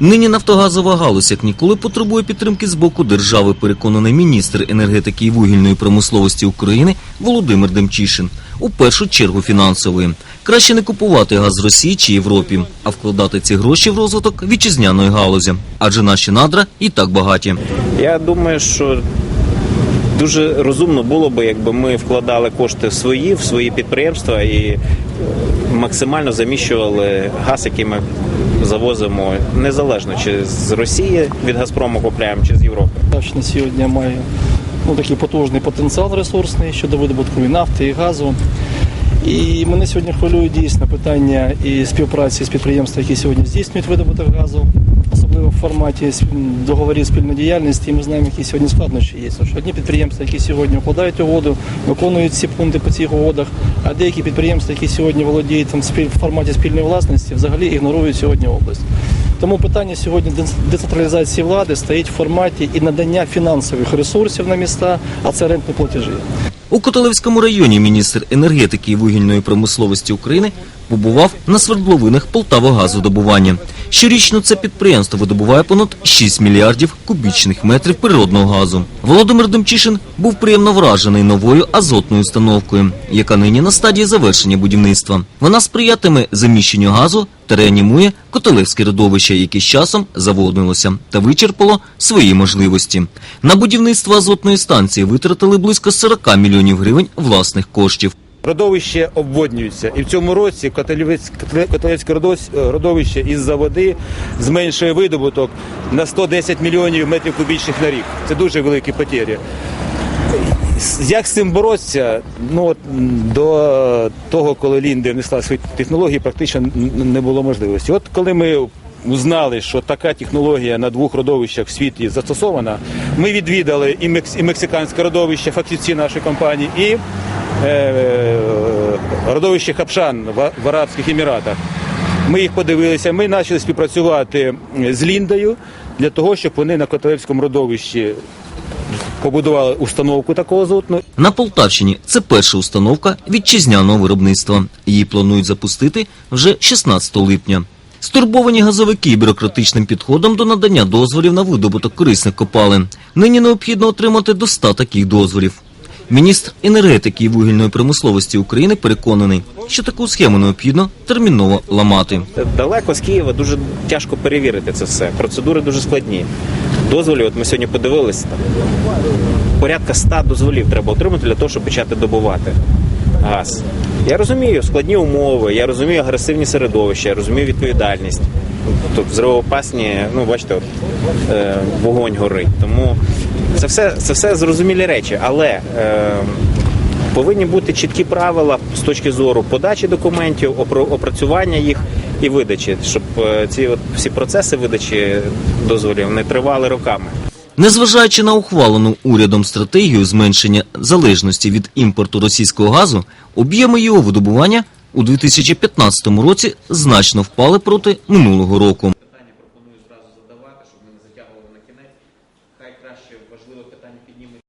Нині нафтогазова галузь як ніколи потребує підтримки з боку держави, переконаний міністр енергетики і вугільної промисловості України Володимир Демчишин. У першу чергу фінансової. Краще не купувати газ з Росії чи Європі, а вкладати ці гроші в розвиток вітчизняної галузі. Адже наші надра і так багаті. Я думаю, що дуже розумно було би, якби ми вкладали кошти в свої, в свої підприємства і максимально заміщували газ, який ми завозимо незалежно чи з Росії від Газпрому купляємо, чи з Європи. На сьогодні має ну, такий потужний потенціал ресурсний щодо видобутку і нафти і газу. І мене сьогодні хвилює дійсно питання і співпраці з підприємствами, які сьогодні здійснюють видобуток газу, особливо в форматі договорів спільної діяльності. І ми знаємо, які сьогодні складнощі є. Що одні підприємства, які сьогодні укладають угоду, виконують всі пункти по цих угодах, а деякі підприємства, які сьогодні володіють там в форматі спільної власності, взагалі ігнорують сьогодні область. Тому питання сьогодні децентралізації влади стоїть в форматі і надання фінансових ресурсів на міста, а це рентні платежі. У Котелевському районі міністр енергетики і вугільної промисловості України побував на свердловинах Полтавогазодобування. Щорічно це підприємство видобуває понад 6 мільярдів кубічних метрів природного газу. Володимир Демчишин був приємно вражений новою азотною установкою, яка нині на стадії завершення будівництва. Вона сприятиме заміщенню газу та реанімує Котелевське родовище, яке з часом заводнилося та вичерпало свої можливості. На будівництво азотної станції витратили близько 40 мільйонів гривень власних коштів. Родовище обводнюється, і в цьому році Котелевське родовище із-за води зменшує видобуток на 110 мільйонів метрів кубічних на рік. Це дуже великі потері. Як з цим боротися? Ну от до того, коли Лінде внесла свої технології, практично не було можливості. От коли ми узнали, що така технологія на двох родовищах в світі застосована, ми відвідали і, мекс, і мексиканське родовище, фахівці нашої компанії, і е, родовище Хапшан в, в Арабських Еміратах. Ми їх подивилися. Ми почали співпрацювати з Ліндою для того, щоб вони на Котелевському родовищі побудували установку такого азотну. На Полтавщині це перша установка вітчизняного виробництва. Її планують запустити вже 16 липня. Стурбовані газовики бюрократичним підходом до надання дозволів на видобуток корисних копалин. Нині необхідно отримати до 100 таких дозволів. Міністр енергетики і вугільної промисловості України переконаний, що таку схему необхідно терміново ламати. Далеко з Києва дуже тяжко перевірити це все. Процедури дуже складні. Дозволів, от ми сьогодні подивилися, порядка 100 дозволів треба отримати для того, щоб почати добувати газ. Я розумію складні умови, я розумію агресивні середовища, я розумію відповідальність. Тобто взривоопасні, ну бачите, от, е, вогонь горить. Тому це все, це все зрозумілі речі, але е, повинні бути чіткі правила з точки зору подачі документів, опрацювання їх і видачі, щоб е, ці от всі процеси видачі дозволів не тривали роками. Незважаючи на ухвалену урядом стратегію зменшення залежності від імпорту російського газу, об'єми його видобування у 2015 році значно впали проти минулого року. важливе питання підніметься.